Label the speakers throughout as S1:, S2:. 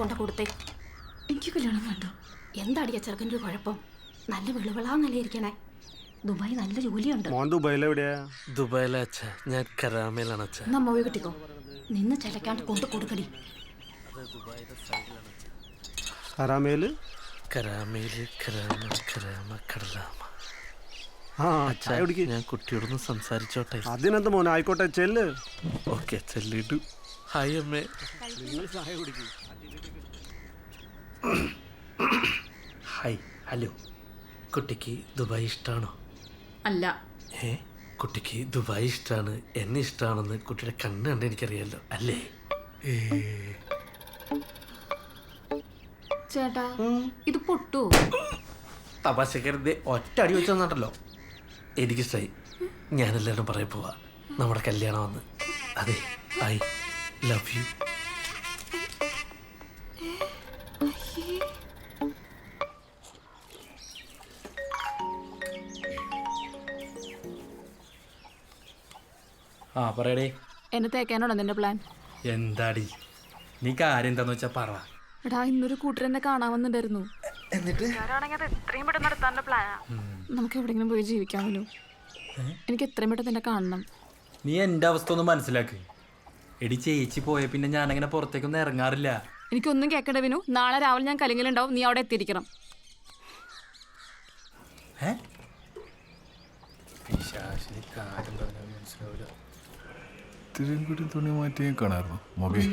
S1: കൊണ്ട കൊടുത്തേ.
S2: എനിക്ക് കല്യാണം വേണ്ട.
S1: എന്താടിയ ചെറുക്കന്റെ ഒരു കുഴപ്പം? നല്ല വെളുവിളാന്നല്ലേ ഇരിക്കണേ. ദുബായ് നല്ല ജോലിയുണ്ട്.
S3: മോൻ ദുബായിൽ എവിടെയാ?
S4: ദുബായിലെ അച്ഛ. ഞാൻ കരാമയിലാണ് അച്ഛ.
S1: എന്നാ മോയി കിട്ടിക്കോ. നിന്ന് ചിലക്കാണ്ട് കൊണ്ടു കൊടുക്കടി.
S3: കരാമേൽ?
S4: കരാമയിൽ കരാമ കരാമ കടലാമ.
S3: ആ ചായ കുടിക്ക്.
S4: ഞാൻ കുട്ടിയോടൊന്ന് സംസാരിച്ചോട്ടെ.
S3: അതിനെന്ത് മോനെ? ആയിക്കോട്ടെ ചെല്ല്.
S4: ഓക്കെ ചെല്ലിട്ടു. ഹായ് അമ്മേ. Hi hello. കുട്ടിക്ക് ദുബായ് ഇഷ്ടമാണോ
S2: അല്ല.
S4: ഏ കുട്ടിക്ക് ദുബായ് ഇഷ്ടമാണ് എന്നെ ഇഷ്ടമാണെന്ന് കുട്ടിയുടെ കണ്ണ് കണ്ട് എനിക്കറിയാലോ അല്ലേ? ഏ.
S2: ചേട്ടാ ഇത് പൊട്ടു?
S4: തപാശക്കരുത് ഒറ്റ അടി വെച്ച് തന്നിട്ടല്ലോ എനിക്കിഷ്ടായി ഞാനെല്ലാവരും പറയാൻ പോവാ. നമ്മുടെ കല്യാണം വന്ന് അതെ ഐ ലവ് യു
S5: ആ പറയടേ.
S2: എന്നെ തേക്കാനാണോ നിന്റെ പ്ലാൻ
S5: എന്താടി? നീ കാര്യം എന്താന്ന് വെച്ചാ പറ.
S2: എടാ ഇന്നൊരു കൂട്ടർ എന്നെ കാണാൻ വന്നിട്ടുണ്ടായിരുന്നു.
S4: എന്നിട്ട്?
S2: നമുക്ക് എവിടെങ്കിലും പോയി ജീവിക്കാൻ പറ്റൂ എനിക്ക് എത്രയും പെട്ടെന്ന് എന്നെ കാണണം.
S5: നീ എന്റെ അവസ്ഥ ഒന്ന് മനസ്സിലാക്ക്. എടി ചേച്ചി പോയ പിന്നെ ഞാനങ്ങനെ പുറത്തേക്കൊന്നും ഇറങ്ങാറില്ല.
S2: എനിക്കൊന്നും കേൾക്കണ്ട വിനു. നാളെ രാവിലെ ഞാൻ കലിങ്ങിലുണ്ടാവും. നീ അവിടെ എത്തിയിരിക്കണം.
S5: ഏ? പിശാചിന് കാര്യം പറഞ്ഞാൽ മനസ്സിലാവില്ല
S6: ഇത്തിരിയും കൂടി തുണി മാറ്റി കാണാറുന്നു മൊബൈൽ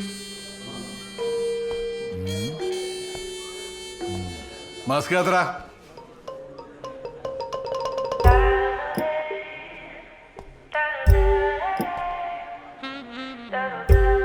S6: മാസ്ക് യാത്ര ഇവന്റെ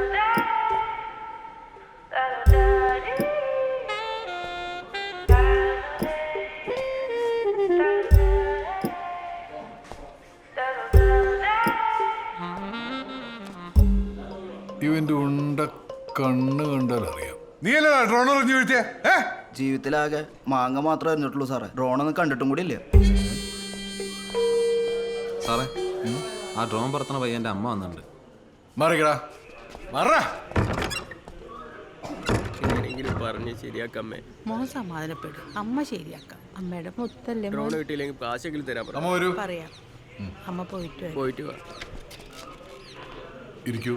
S6: കണ്ണ് കണ്ടാൽ അറിയാം. നീ അല്ലേ ഡ്രോൺ എറിഞ്ഞു വീഴ്ത്തിയ?
S7: ജീവിതത്തിലാകെ മാങ്ങ മാത്രമേ അറിഞ്ഞിട്ടുള്ളൂ സാറേ. ഡ്രോണൊന്നും കണ്ടിട്ടും കൂടി ഇല്ല.
S8: സാറേ ആ ഡ്രോൺ പറത്തണ പയ്യന്റെ അമ്മ വന്നിട്ടുണ്ട്.
S6: മറിക്കടാ. മറ.
S9: എങ്ങനെയെങ്കിലും പറഞ്ഞ് ശരിയാക്കമ്മേ
S10: മോൻ സമാധാനപ്പെടും. അമ്മ ശരിയാക്കാം. അമ്മയുടെ മുത്തല്ലേ മോൻ?
S9: ഡ്രോൺ കിട്ടിയില്ലെങ്കിൽ കാശെങ്കിലും തരാൻ പറ.
S6: അമ്മ ഒരു
S10: പറയാം. അമ്മ പോയിട്ട് വരും.
S9: പോയിട്ട് വാ.
S6: ഇരിക്കൂ.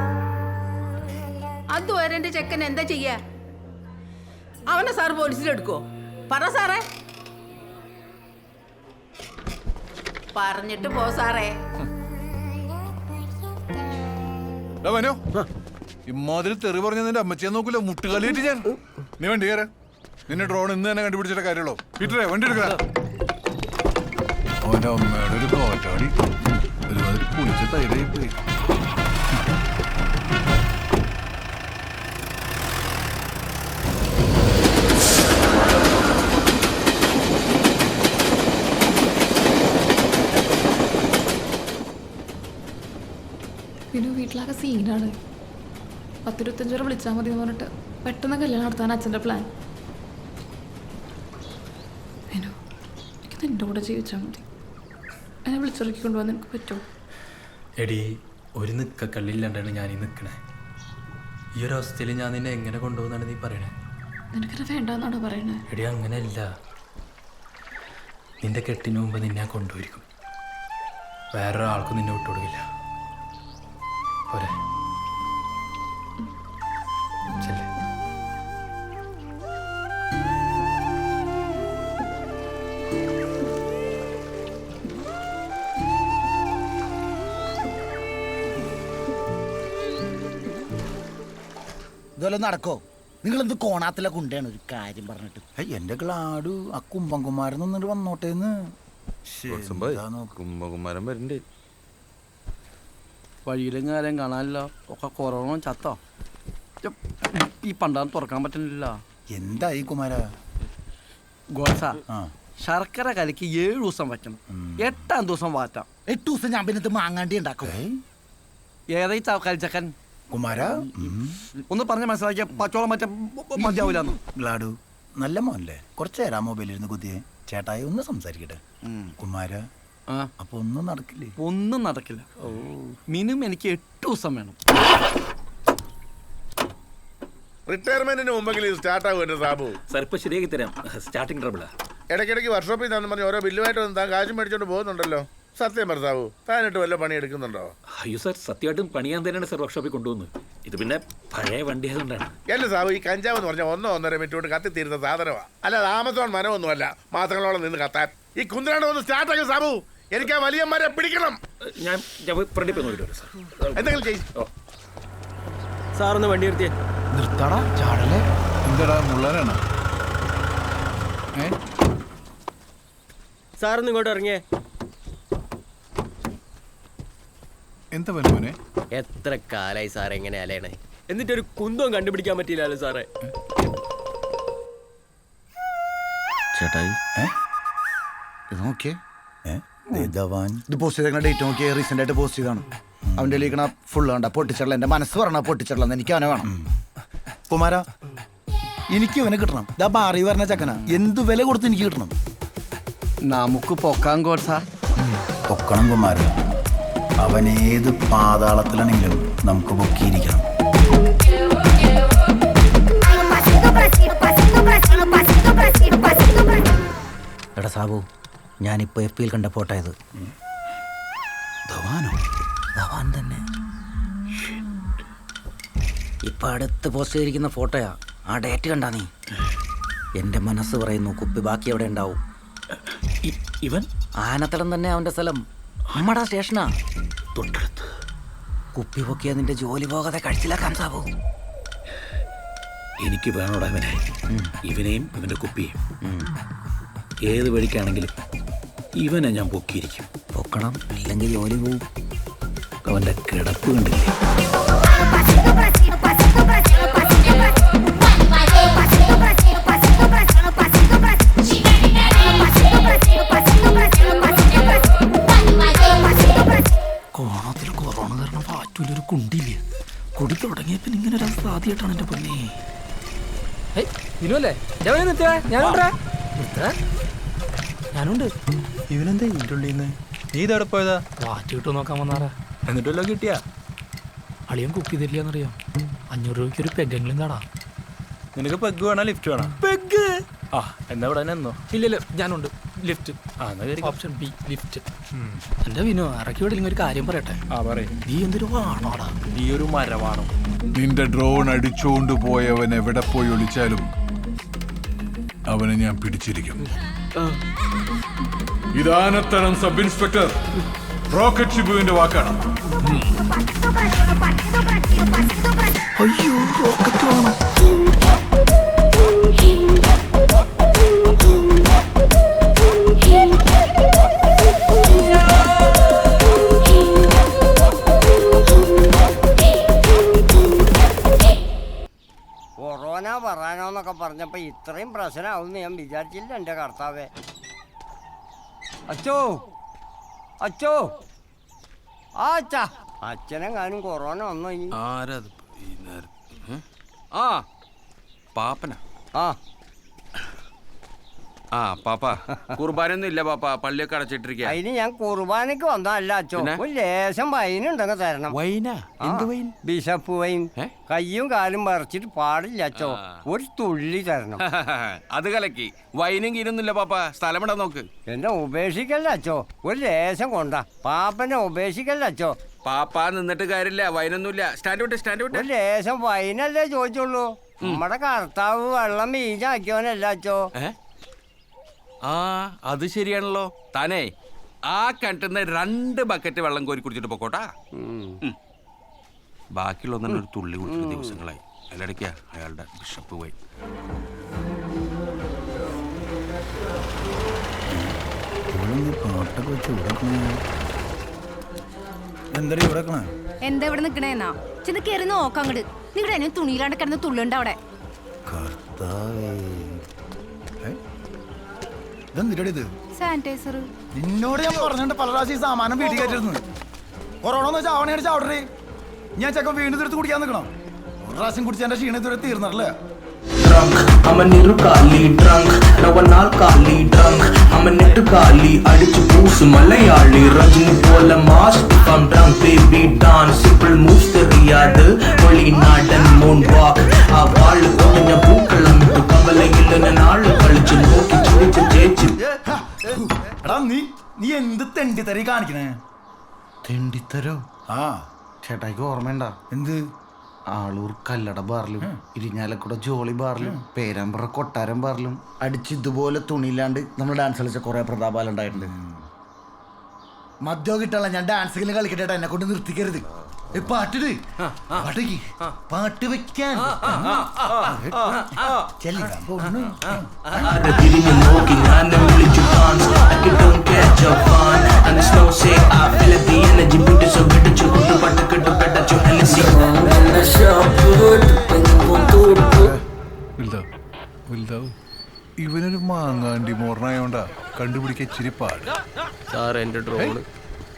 S10: അതുവരെ എന്റെ ചെക്കൻ എന്താ ചെയ്യാ? അവനെ സാർ പോലീസിലെടുക്കോ പറ സാറേ. പറഞ്ഞിട്ട് പോ സാറേ.
S6: മനോ. ഇമ്മാതിരി തെറി പറഞ്ഞ നിന്റെ അമ്മച്ചിയെ നോക്കില്ല മുട്ടുകാലിയിട്ട് ഞാൻ. നീ വണ്ടി കയറ. നിന്നെ ഡ്രോൺ ഇന്ന് തന്നെ കണ്ടുപിടിച്ചിട്ട് കാര്യമുള്ളൂ. പീറ്ററെ വണ്ടി എടുക്കാം. അമ്മയുടെ ഒരു കോറ്റാടി ഒരുമാതിരി കുളിച്ച തൈരായി പോയി
S2: വീട്ടിലാകെ സീനാണ്. പത്തിരുപത്തഞ്ച് വരെ വിളിച്ചാൽ മതി എന്ന് പറഞ്ഞിട്ട് പെട്ടെന്ന് കല്യാണം നടത്താൻ അച്ഛന്റെ പ്ലാൻ വിനു എനിക്ക് നിന്റെ കൂടെ ജീവിച്ചാൽ മതി. എന്നെ വിളിച്ചിറക്കി കൊണ്ടുപോകാൻ നിനക്ക് പറ്റുമോ
S5: എടി ഒരു നിക്ക കള്ളില്ലാണ്ടാണ് ഞാൻ ഈ നിൽക്കണേ ഈ ഒരു അവസ്ഥയിൽ ഞാൻ നിന്നെ എങ്ങനെ കൊണ്ടുപോകുന്നാണ് നീ പറയണേ?
S2: നിനക്കത് വേണ്ടെന്നാണോ പറയണേ?
S5: എടി അങ്ങനെയല്ല. നിന്റെ കെട്ടിന് മുമ്പ് നിന്നെ കൊണ്ടുപോയിരിക്കും. വേറൊരാൾക്കും നിന്നെ വിട്ടുകൊടുക്കില്ല പോരെ.
S11: ഇതുപോലെ നടക്കോ? നിങ്ങൾ എന്ത് കോണാത്തിലെ കുണ്ടയാണ്? ഒരു കാര്യം പറഞ്ഞിട്ട്.
S12: എന്റെ ഗ്ലാഡു ആ കുംഭകുമാരൻ നിന്നിട്ട് വന്നോട്ടേന്ന്.
S13: കുംഭകുമാരൻ വരണ്ടേ?
S9: വഴിയിലും കാര്യം കാണാനില്ല. ഒക്കെ കൊറോണ ചത്തോ? ഈ പണ്ടാന്ന് തുറക്കാൻ പറ്റുന്നില്ല.
S12: എന്തായി കുമാര?
S9: ഗോസ ശർക്കര കലക്ക് ഏഴ് ദിവസം വയ്ക്കണം. എട്ടാം ദിവസം വാറ്റാം.
S11: എട്ട് ദിവസം ഞാൻ പിന്നെ മാങ്ങാണ്ടി ഉണ്ടാക്കും.
S9: ഏതായി കലിച്ചക്കൻ
S12: കുമാര?
S9: ഒന്ന് പറഞ്ഞ മനസ്സിലാക്കിയ പച്ചോളം മറ്റേ മതിയാവൂലെന്ന്.
S12: ഗ്ലാഡു നല്ല മോനല്ലേ? കുറച്ച് നേരം മൊബൈലിൽ ഇരുന്ന് കുത്തിയെ. ചേട്ടായി ഒന്ന് സംസാരിക്കട്ടെ. കുമാര അപ്പൊ ഒന്നും നടക്കില്ല?
S9: ഒന്നും നടക്കില്ല. മിനിമം എനിക്ക് എട്ട് ദിവസം വേണം.
S10: റിട്ടയർമെന്റിന് മുമ്പെങ്കിലും സ്റ്റാർട്ട് ആകുമല്ലോ സാബു.
S13: സാർ ഇപ്പൊ ശരിയാക്കി തരാം. സ്റ്റാർട്ടിങ് ട്രബിളാ
S10: ഇടയ്ക്കിടയ്ക്ക് വർക്ക്ഷോപ്പിൽ നിന്ന് പറഞ്ഞ് ഓരോ ബില്ലുമായിട്ട് വന്ന് താൻ കാശും മേടിച്ചോണ്ട് പോകുന്നുണ്ടല്ലോ. സത്യം പറ സാബു താനിട്ട് വല്ല പണി എടുക്കുന്നുണ്ടോ?
S13: അയ്യോ സാർ സത്യമായിട്ടും പണിയാൻ തന്നെയാണ് സാർ വർക്ക്ഷോപ്പിൽ കൊണ്ടുവന്നത് ഇത് പിന്നെ പഴയ വണ്ടി ആയതുകൊണ്ടാണ്.
S10: അല്ല സാബു ഈ കഞ്ചാവ് എന്ന് പറഞ്ഞാൽ ഒന്നോ ഒന്നര മിനിറ്റ് കൊണ്ട് കത്തിത്തീരുന്ന സാധനമാണ് അല്ലാതെ ആമസോൺ മരമൊന്നുമല്ല മാസങ്ങളോളം നിന്ന് കത്താൻ. ഈ കുന്ത്രാണ്ട് ഒന്ന് സ്റ്റാർട്ട് ആക്കി സാബു. എനിക്ക് ആ വലിയന്മാരെ പിടിക്കണം.
S13: ഞാൻ ഞാൻ ഫ്രണ്ടിൽ പോയി നോക്കിയിട്ട് വരാം സാർ.
S10: എന്തെങ്കിലും ചെയ്യും.
S9: സാറൊന്ന് വണ്ടി നിർത്തിയേ.
S12: നിർത്താടാ ചാടലേ
S6: എന്താടാ മുള്ളാനാണ്? ഏ?
S9: സാറൊന്ന് ഇങ്ങോട്ട് ഇറങ്ങിയേ.
S6: എന്താ വരുമോനെ
S9: എത്ര കാലായി സാറേ എങ്ങനെ എന്നിട്ട് ഒരു കുന്തവും കണ്ടുപിടിക്കാൻ പറ്റിയില്ലല്ലോ സാറേ.
S13: ചേട്ടായി?
S12: ഏ? ഇത് നോക്കിയേ ഇത് പോസ്റ്റ് ചെയ്ത ഡേറ്റ് നോക്കിയേ റീസെന്റ് ആയിട്ട് പോസ്റ്റ് ചെയ്താണ് അവന്റെ ലീക്കണ ഫുള്ള് കണ്ട പൊട്ടിച്ചടല എന്റെ മനസ്സ് പറഞ്ഞ പൊട്ടിച്ചടല എനിക്ക് അവനെ വേണം. കുമാര എനിക്ക് ഇവനെ കിട്ടണം. ഇതാ ബാറി പറഞ്ഞ ചക്കന. എന്ത് വില കൊടുത്ത് എനിക്ക് കിട്ടണം?
S9: നമുക്ക് പൊക്കാൻ കോട്സ
S12: പൊക്കണം കുമാര. അവൻ ഏത് പാതാളത്തിലാണെങ്കിലും നമുക്ക് പൊക്കിയിരിക്കണം. എടാ സാബു ഞാനിപ്പോ എഫ് പിയിൽ കണ്ട ഫോട്ടോ ഇത് ധവാനോ? ധവാൻ തന്നെ. ഇപ്പൊ അടുത്ത് പോസ്റ്റ് ചെയ്തിരിക്കുന്ന ഫോട്ടോയാ ആ ഡേറ്റ് കണ്ടാ നീ. എന്റെ മനസ്സ് പറയുന്നു കുപ്പി ബാക്കി എവിടെ ഉണ്ടാവും.
S13: ഇവൻ?
S12: ആനത്തടം തന്നെ അവന്റെ സ്ഥലം. നമ്മടാ സ്റ്റേഷനാ. തൊട്ടടുത്ത്. കുപ്പി പൊക്കിയ നിന്റെ ജോലി പോകാതെ കഴിച്ചിലാക്കാൻ സാവൂ
S13: എനിക്ക് വേണോടാ ഇവനെ. ഇവനെയും ഇവന്റെ കുപ്പിയും ഏത് വഴിക്കാണെങ്കിലും ഇവനെ ഞാൻ പൊക്കിയിരിക്കും.
S12: പൊക്കണം ഇല്ലെങ്കിൽ ജോലി പോവും.
S13: അവന്റെ കിടപ്പ് കണ്ടില്ലേ?
S8: കോണത്തിൽ കൊറോണ കാരണം പാറ്റൂലൊരു കുണ്ടില്ല കുടി തുടങ്ങിയപ്പോ ഇങ്ങനെ ഒരു അവസ്ഥ ആദ്യമായിട്ടാണ് എന്റെ പൊന്നെ
S9: വിനുവല്ലേ ഞാനുണ്ടാ?
S8: ഞാനുണ്ട്.
S14: ഇവനെന്താ നിന്ന്? നീ ഇതെവിടെ പോയതാ?
S8: വാറ്റ് കിട്ടും നോക്കാൻ വന്നാറാ
S14: എന്നിട്ടല്ലോ കിട്ടിയാ?
S8: അളിയൻ കുക്ക് ചെയ്തില്ലാന്നറിയോ അഞ്ഞൂറ് രൂപയ്ക്ക് ഒരു പെഗ്ഗെങ്കിലും താടാ
S14: നിനക്ക് പെഗ് വേണോ? ലിഫ്റ്റ് വേണോ? പെഗ്? ആ എന്നാ ഇവിടെ തന്നെ എന്നോ
S8: ഇല്ലല്ല ഞാനുണ്ട്. ലിഫ്റ്റ്
S14: ആ എന്നാ കയറി
S8: ഓപ്ഷൻ ബി ലിഫ്റ്റ് എന്റെ വിനു ഇറക്കി വിടില്ലെങ്കിൽ ഒരു കാര്യം പറയട്ടെ?
S14: ആ പറയും.
S8: നീ എന്തൊരു വാണോടാ
S14: നീ ഒരു മരവാണോ?
S6: നിന്റെ ഡ്രോൺ അടിച്ചുകൊണ്ട് പോയവൻ എവിടെ പോയി ഒളിച്ചാലും അവനെ ഞാൻ പിടിച്ചിരിക്കും. ഇതാനത്തരം സബ് ഇൻസ്പെക്ടർ റോക്കറ്റ് ഷിബുവിന്റെ വാക്കാണ്.
S8: അയ്യോ റോക്കറ്റ് വേണം
S9: കൊറോണ പറയാനോന്നൊക്കെ പറഞ്ഞപ്പോ ഇത്രയും പ്രശ്നമാവും ഞാൻ വിചാരിച്ചില്ല എന്റെ കർത്താവേ. അച്ചോ. അച്ചോ. ആ അച്ഛാ. അച്ഛനെങ്ങാനും കൊറോണ വന്നോ ഇനി.
S13: ആരത് ഈ നേരത്ത് ആ പാപ്പന.
S9: ആ.
S13: ആ പാപ്പ കുർബാനൊന്നും ഇല്ല പാപ്പ പള്ളിയൊക്കെ അടച്ചിട്ടിരിക്കുക
S9: അതിന് ഞാൻ കുർബാനക്ക് വന്നതല്ല അച്ചോ.
S13: പിന്നെ?
S9: ഒരു ലേശം വൈനുണ്ടെങ്കിൽ തരണം.
S13: വൈനാ
S9: വൈൻ ബിഷപ്പ് വൈൻ? കയ്യും കാലും പറിച്ചിട്ട് പാടില്ല അച്ചോ. ഒരു തുള്ളി തരണം.
S13: അത് കലക്കി. വൈനും കീരൊന്നുമില്ല പാപ്പ. സ്ഥലം ഇടാൻ നോക്ക്.
S9: എന്നെ ഉപേക്ഷിക്കല്ല അച്ചോ. ഒരു ലേശം കൊണ്ടാ. പാപ്പനെ ഉപേക്ഷിക്കല്ല അച്ചോ.
S13: പാപ്പ നിന്നിട്ട് കാര്യമില്ല. വൈനൊന്നുമില്ല സ്റ്റാൻഡ് വിട്ട് സ്റ്റാൻഡ്
S9: ഒരു
S13: വിട്ട്
S9: ലേശം വൈനല്ലേ ചോദിച്ചുള്ളൂ. നമ്മുടെ കർത്താവ് വെള്ളം മീഞ്ഞാക്കിയവനല്ല അച്ചോ.
S13: ഏ? ആ അത് ശരിയാണല്ലോ. താനേ ആ കിണറ്റുന്ന രണ്ട് ബക്കറ്റ് വെള്ളം കോരി കുടിച്ചിട്ട് പൊക്കോട്ടാ. ബാക്കിയുള്ള
S15: ഒന്നും ഒരു തുള്ളി കുടിക്കുന്ന ദിവസങ്ങളായി. അതിലിടയ്ക്കാ അയാളുടെ ബിഷപ്പ് പോയി.
S1: എന്താ ഇവിടെ നിക്കണേന്നാ? ചെന്ന് കയറി നോക്കാം അങ്ങട്. നിങ്ങളുടെ അതിന് തുണിയിലാണ്ട് കിടന്ന് തുള്ളുണ്ട് അവിടെ.
S12: കർത്താവേ? ഇതെന്തിരടി ഇത്
S1: സാനിറ്റൈസർ
S12: നിന്നോട് ഞാൻ പറഞ്ഞിട്ട് പല പ്രാവശ്യം ഈ സാമാനം വീട്ടിൽ കയറ്റിരുന്നു കൊറോണ എന്ന് വെച്ചാൽ അവനെ അടിച്ച് അവിടെ ഞാൻ ചെക്കൻ വീണ്ടും തീർത്ത് കുടിക്കാൻ നിൽക്കണം ഒരു പ്രാവശ്യം കുടിച്ച് എന്റെ ക്ഷീണം ഇതുവരെ തീർന്നല്ലേ
S16: drunk. I'm a നിറുകാലി drunk. നവനാൽ കാലി drunk. I'm a നെട്ടുകാലി അടിച്ചു പൂസ് മലയാളി രജനി പോലെ mass I'm drunk baby dance simple moves தெரியாது വെളിനാടൻ moon walk ആ വാള്
S12: എടാ നീ നീ എന്ത് തെണ്ടിത്തരി കാണിക്കണേ?
S7: തെണ്ടിത്തരോ?
S12: ആ.
S7: ചേട്ടായിക്ക് ഓർമ്മയുണ്ട?
S12: എന്ത്?
S7: ആളൂർ കല്ലട ബാറിലും ഇരിഞ്ഞാലക്കുട ജോളി ബാറിലും പേരാമ്പ്ര കൊട്ടാരം ബാറിലും
S12: അടിച്ച് ഇതുപോലെ തുണിയില്ലാണ്ട് നമ്മൾ ഡാൻസ് കളിച്ച കുറെ പ്രതാപാലുണ്ടായിട്ടുണ്ട് മദ്യം കിട്ടാനുള്ള ഞാൻ ഡാൻസ് കളിക്കട്ടെ എന്നെ കൊണ്ട് നിർത്തിക്കരുത്. പാട്ടിട്. പാട്ടേക്ക്. പാട്ട് വെക്കാൻ.
S6: ഇവനൊരു മാങ്ങാണ്ടി മോറനായോണ്ടാ കണ്ടുപിടിക്കാൻ ഇച്ചിരി പാട്.
S4: സാർ എന്റെ ഡ്രോണ്.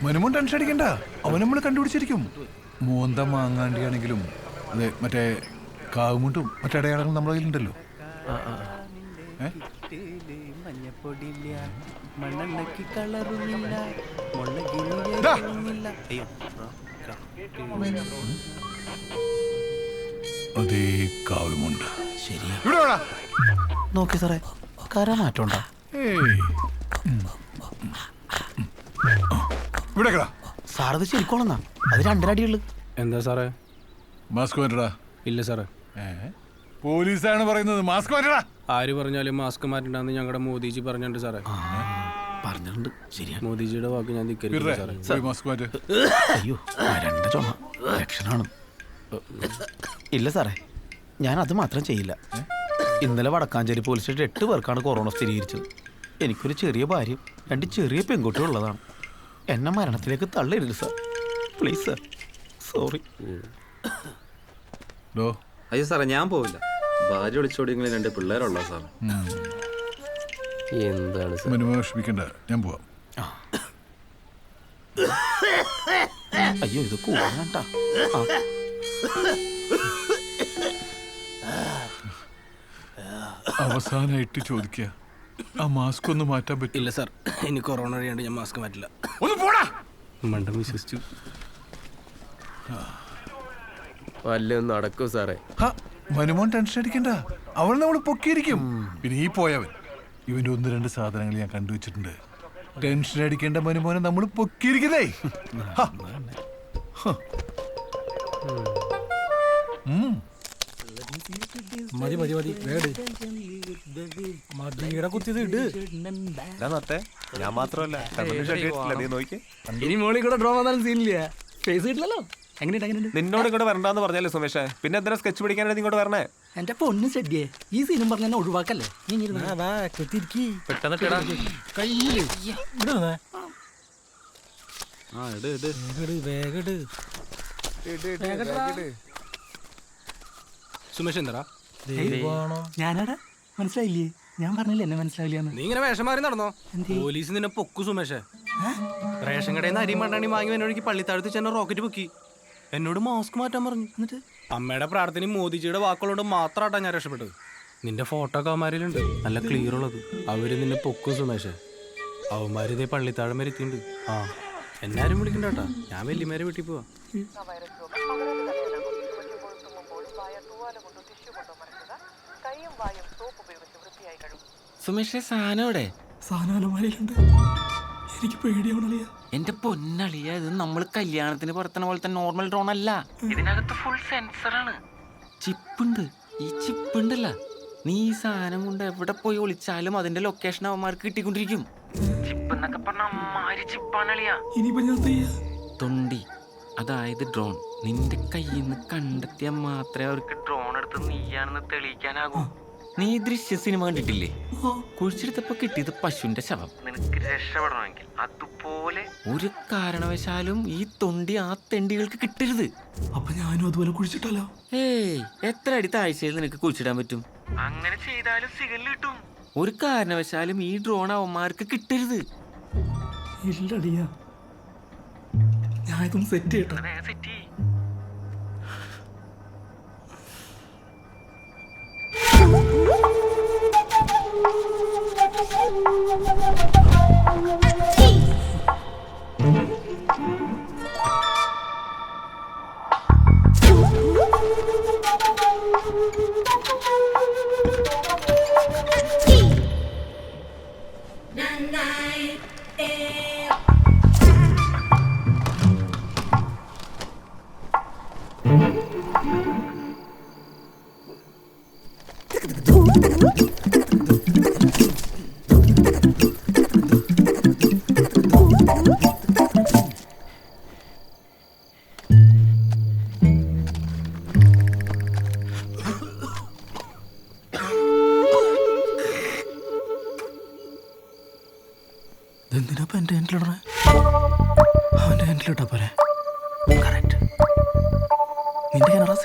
S6: മനുമോൻ ടെൻഷൻ അടിക്കണ്ട. അവൻ നമ്മൾ കണ്ടുപിടിച്ചിരിക്കും. മോന്ത മാങ്ങാണ്ടിയാണെങ്കിലും അതെ മറ്റേ കാവുമുണ്ടും മറ്റേ അടയാളങ്ങളും നമ്മുടെ കയ്യിലുണ്ടല്ലോ. അതേ കാവുമുണ്ട്.
S7: നോക്കി സാറേ കര മാറ്റമുണ്ടോ?
S6: ഏയ്. ഉം. ഇവിടെ
S7: സാറത് ശരിക്കോളന്നാ അത് രണ്ടരടിയുള്ളു.
S15: എന്താ സാറേ?
S6: മാസ്ക് മാറ്റടാ.
S15: ഇല്ല സാറേ.
S6: പോലീസാണ് പറയുന്നത്. മാസ്ക് മാറ്റടാ.
S15: ആര് പറഞ്ഞാലും മാസ്ക് മാറ്റണ്ടെന്ന് ഞങ്ങളുടെ മോദിജി പറഞ്ഞിട്ടുണ്ട് സാറേ.
S7: പറഞ്ഞിട്ടുണ്ട്.
S15: മോദിജിയുടെ വാക്ക് ഞാൻ ധിക്കരിക്കില്ല സാറേ.
S6: പോയി മാസ്ക് മാറ്റ്.
S7: അയ്യോ രണ്ട് ചുമ. ലക്ഷണമാണ് ഇല്ല സാറേ ഞാൻ അത് മാത്രം ചെയ്യില്ല. ഇന്നലെ വടക്കാഞ്ചേരി പോലീസ് സ്റ്റേഷൻ എട്ട് പേർക്കാണ് കൊറോണ സ്ഥിരീകരിച്ചത്. എനിക്കൊരു ചെറിയ ഭാര്യയും രണ്ട് ചെറിയ പെൺകുട്ടികളുള്ളതാണ് എന്നെ മരണത്തിലേക്ക് തള്ളരുത് സാർ. പ്ലീസ്. Sir sorry.
S6: ഡോ.
S5: അയ്യോ സാറേ ഞാൻ പോവില്ല. ഭാര്യ വിളിച്ചോടി രണ്ട് പിള്ളേരുള്ള സാർ
S4: എന്താണ് സാർ
S6: വിഷമിക്കണ്ട. ഞാൻ പോവാം.
S7: അയ്യോ ഇത് കൂടാണ്ട.
S6: അവസാനായിട്ട് ചോദിക്കുക ആ മാസ്ക് ഒന്ന് മാറ്റാൻ പറ്റില്ല
S15: സാർ. ഇനി കൊറോണ കഴിയാണ്ട് ഞാൻ മാസ്ക് മാറ്റില്ല.
S6: ഒന്ന് പോടാ.
S15: മണ്ടം വിശ്വസിച്ചു.
S4: വല്ലതും നടക്കും സാറേ.
S6: ഹ, മനുമോൻ ടെൻഷൻ അടിക്കണ്ട. അവൾ നമ്മൾ പൊക്കിയിരിക്കും. പിന്നെ ഈ പോയവൻ. ഇവന്റെ ഒന്ന് രണ്ട് സാധനങ്ങൾ ഞാൻ കണ്ടുവച്ചിട്ടുണ്ട് ടെൻഷൻ അടിക്കേണ്ട മനുമോനെ നമ്മൾ പൊക്കിയിരിക്കുന്നേ. ഹ. ഹ. ഉം.
S15: മതി മതി മതി. വേട് മതിയുടെ കുത്തിയത് ഇട്.
S5: ഞാൻ മാത്രമല്ല. നീ നോക്കി.
S15: ഇനി മോളിൽ കൂടെ ഡ്രോ വന്നാലും സീനില്ല ഫേസ് കിട്ടില്ലല്ലോ എങ്ങനെയുണ്ട് എങ്ങനെയുണ്ട്?
S5: നിന്നോട് ഇങ്ങോട്ട് വരണ്ടെന്ന് പറഞ്ഞല്ലേ സുമേഷ്. പിന്നെ എന്തിനാ സ്കെച്ച് പിടിക്കാനായിട്ട് ഇങ്ങോട്ട് വരണേ?
S15: എന്റെ പൊണ്ണ് സെഡിയെ ഈ സീനും പറഞ്ഞ എന്നെ ഒഴിവാക്കല്ലേ? നീ ഇങ്ങനെ ഇരുന്നോ.
S5: പെട്ടെന്ന് ഇട്ടെടാ.
S15: കയ്യിൽ. സുമേഷ് എന്താ
S10: ഞാനാടാ? മനസ്സിലായില്ലേ? ഞാൻ പറഞ്ഞില്ലേ എന്നെ മനസ്സിലാവില്ല
S15: നീ ഇങ്ങനെ വേഷം മാറി നടന്നോ? പോലീസ് നിന്നെ പൊക്കു സുമേഷ്. റേഷൻ കടയിൽ നിന്ന് അരി മണ്ണാണി വാങ്ങി എന്നോട് പള്ളിത്താഴത്ത് ചെന്ന റോക്കറ്റ് പൊക്കി. എന്നോട് മാസ്ക് മാറ്റാൻ പറഞ്ഞു. എന്നിട്ട്? അമ്മയുടെ പ്രാർത്ഥനയും മോദിജിയുടെ വാക്കുകളോട് മാത്രമാട്ടാ ഞാൻ രക്ഷപ്പെട്ടത്. നിന്റെ ഫോട്ടോ ഒക്കെ അവന്മാരിലുണ്ട്. നല്ല ക്ലിയർ ഉള്ളത്. അവർ നിന്നെ പൊക്കും സുമേഷ്. അവന്മാര് ഇതേ പള്ളിത്താഴം വരെ എത്തിയിട്ടുണ്ട്. ആ. എന്നാരും വിളിക്കണ്ട കേട്ടാ ഞാൻ വല്യമാരെ വീട്ടിൽ പോവാ.
S5: സുമേഷ് സാധനം എവിടെ?
S10: സാധനം അലമാരയിലുണ്ട്. എനിക്ക് പേടിയാവണല്ലേ
S5: എന്റെ പൊന്നളിയ ഇത് നമ്മൾ കല്യാണത്തിന് പുറത്തണ പോലത്തെ നോർമൽ ഡ്രോൺ അല്ല. ഇതിനകത്ത് ഫുൾ സെൻസർ ആണ്. ചിപ്പുണ്ട്. ഈ ചിപ്പുണ്ടല്ല. നീ ഈ സാധനം കൊണ്ട് എവിടെ പോയി ഒളിച്ചാലും അതിന്റെ ലൊക്കേഷൻ അവന്മാർക്ക് കിട്ടിക്കൊണ്ടിരിക്കും. ചിപ്പ് എന്നൊക്കെ പറഞ്ഞ അമ്മാരി ചിപ്പാണ് അളിയ.
S10: ഇനിയിപ്പോ ഞാൻ
S5: തൊണ്ടി. അതായത് ഡ്രോൺ നിന്റെ കയ്യിൽ നിന്ന് കണ്ടെത്തിയാൽ മാത്രമേ അവർക്ക് ഡ്രോൺ എടുത്ത് നീയാണെന്ന് തെളിയിക്കാനാകൂ. നീ ദൃശ്യ സിനിമ കണ്ടിട്ടില്ലേ? കുഴിച്ചെടുത്തപ്പോ കിട്ടിയത് പശുവിന്റെ ശവം. നിനക്ക് രക്ഷപ്പെടണമെങ്കിൽ അതുപോലെ ഒരു കാരണവശാലും ഈ തൊണ്ടി ആ തെണ്ടികൾക്ക് കിട്ടരുത്.
S8: അപ്പൊ ഞാനും അതുപോലെ കുഴിച്ചിട്ടല്ലോ
S5: ഏയ് എത്ര അടി താഴ്ചയിൽ നിനക്ക് കുഴിച്ചിടാൻ പറ്റും? അങ്ങനെ ചെയ്താലും സിഗൽ കിട്ടും. ഒരു കാരണവശാലും ഈ ഡ്രോൺ അവന്മാർക്ക് കിട്ടരുത്.
S8: ഇല്ലടിയാ. ഞാൻ ഇതൊന്ന് സെറ്റ് ചെയ്യട്ടെ
S5: സെറ്റ് ചെയ്യ്
S8: എന്തിനാ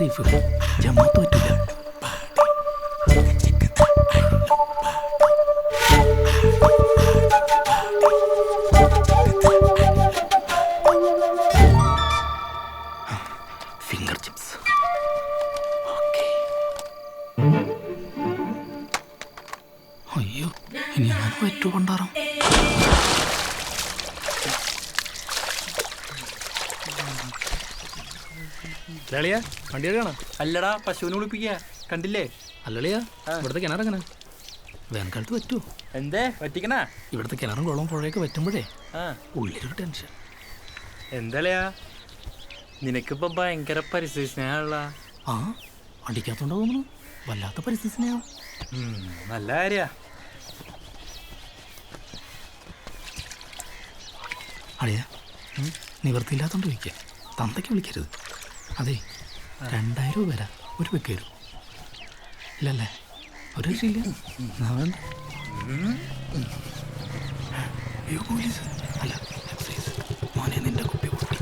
S8: നിന്റെ കിണറാ സേഫ്
S15: അല്ലടാ പശുവിനെ കുളിപ്പിക്കുക കണ്ടില്ലേ?
S8: അല്ലളിയാ ഇവിടുത്തെ കിണറങ്ങനെ. വേനൽക്കാലത്ത് പറ്റുമോ
S15: എന്തേ? പറ്റിക്കണ?
S8: ഇവിടുത്തെ കിണറും കുളവും പുഴയൊക്കെ പറ്റുമ്പോഴേ ഉള്ളിലൊരു ടെൻഷൻ.
S15: എന്തല്ലയാ നിനക്കിപ്പോ ഭയങ്കര പരിസ്ഥിതി സ്നേഹമുള്ള
S8: ആ അടിക്കാത്തോണ്ടോ തോന്നുന്നു. വല്ലാത്ത പരിസ്ഥിതി സ്നേഹം.
S15: നല്ല കാര്യ.
S8: അളിയ നിവർത്തിയില്ലാത്തോണ്ട് ചോദിക്കുക തന്തയ്ക്ക് വിളിക്കരുത്. അതെ രണ്ടായിരം രൂപ വരാം ഒരു വെക്കേരു ഇല്ലല്ലേ? ഒരു രക്ഷയില്ല വേണ്ട. അയ്യോ പോലീസ്. അല്ല എക്സൈസ്. മോനെ നിന്റെ കുപ്പി പൊട്ടി.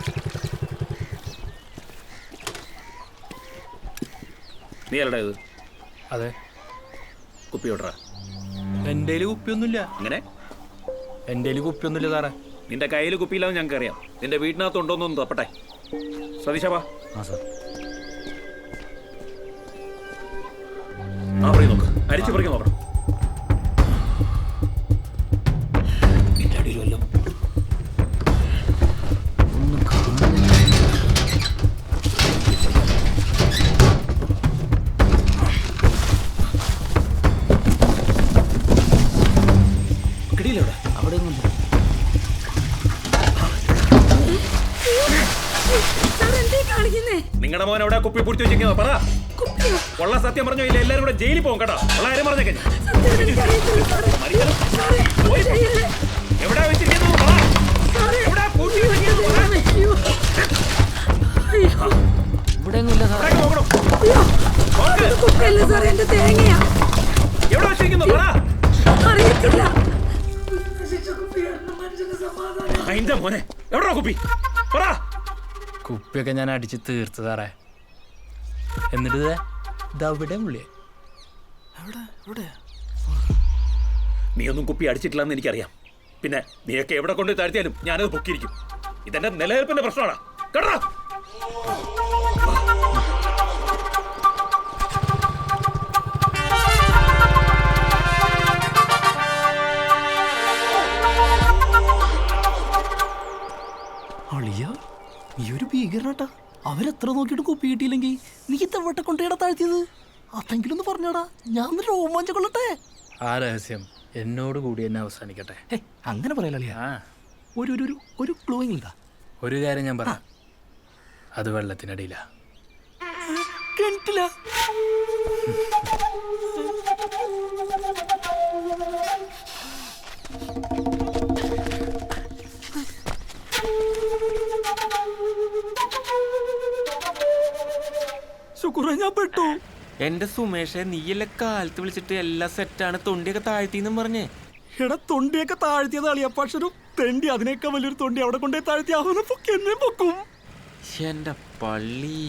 S17: നീ അല്ലടാ ഇത്?
S15: അതെ.
S17: കുപ്പി വിടറ
S15: എന്റെ കയ്യിൽ കുപ്പിയൊന്നുമില്ല.
S17: അങ്ങനെ
S15: എന്റെ കയ്യിൽ കുപ്പിയൊന്നുമില്ല സാറേ.
S17: നിന്റെ കയ്യിൽ കുപ്പിയില്ലാന്ന് ഞങ്ങൾക്ക് അറിയാം നിന്റെ വീട്ടിനകത്തുണ്ടോന്നൊന്ന് തപ്പട്ടെ സതീശാ
S8: ആ സാർ.
S17: ആ പറയും നോക്ക്. അരിച്ചു പറിക്കാൻ നോക്കണം. ഉള്ള സത്യം പറഞ്ഞോ ഇല്ല എല്ലാരും കൂടെ ജയിലിൽ പോകും കേട്ടോ. ഉള്ള കാര്യം പറഞ്ഞേക്കെ. എവിടെ വെച്ചിരിക്കുന്നു എവിടാ വെച്ചിരിക്കുന്നു അതിന്റെ മോനെ. എവിടാ കുപ്പി?
S15: കുപ്പിയൊക്കെ ഞാൻ അടിച്ച് തീർത്തു സാറേ. എന്നിട്ട് ദേ ഇതവിടെ
S17: നീ ഒന്നും കുപ്പി അടിച്ചിട്ടില്ലെന്ന് എനിക്കറിയാം. പിന്നെ നീയൊക്കെ എവിടെ കൊണ്ട് താഴ്ത്തിയാലും ഞാനത് പൊക്കിയിരിക്കും. ഇതെന്റെ നിലനിൽപ്പിന്റെ പ്രശ്നമാണ് കേട്ടോ
S8: അളിയ നീ ഒരു ഭീകരനാട്ടാ. അവരെത്ര നോക്കിയിട്ട് കുപ്പി കിട്ടിയില്ലെങ്കിൽ നീ ഇത്തവട്ടെ കൊണ്ടേടാ താഴ്ത്തിയത്? അതെങ്കിലും ഒന്ന് പറഞ്ഞോടാ ഞാൻ രോമാഞ്ചം കൊള്ളട്ടെ?
S15: ആ രഹസ്യം എന്നോട് കൂടി എന്നെ അവസാനിക്കട്ടെ.
S8: അങ്ങനെ പറയല ആ. ഒരു ഒരു ഒരു ഒരു ക്ലൂയിങ് ഇതാ.
S15: ഒരു കാര്യം ഞാൻ പറയാം അത് വെള്ളത്തിനടിയിലാ.
S8: കിണറ്റില്ല
S5: എന്റെ സുമേഷെ നീയല്ലേ കാലത്ത് വിളിച്ചിട്ട് എല്ലാ സെറ്റാണ് തൊണ്ടിയൊക്കെ താഴ്ത്തിന്നും പറഞ്ഞേ?
S4: എടാ തൊണ്ടിയൊക്കെ താഴ്ത്തിയത് അളിയ പക്ഷെ ഒരു തെണ്ടി അതിനേക്കാൾ വലിയൊരു തൊണ്ടി അവിടെ കൊണ്ടേ താഴ്ത്തി അവനെ പൊക്കി എന്നെ പൊക്കും.
S5: എന്റെ പള്ളി.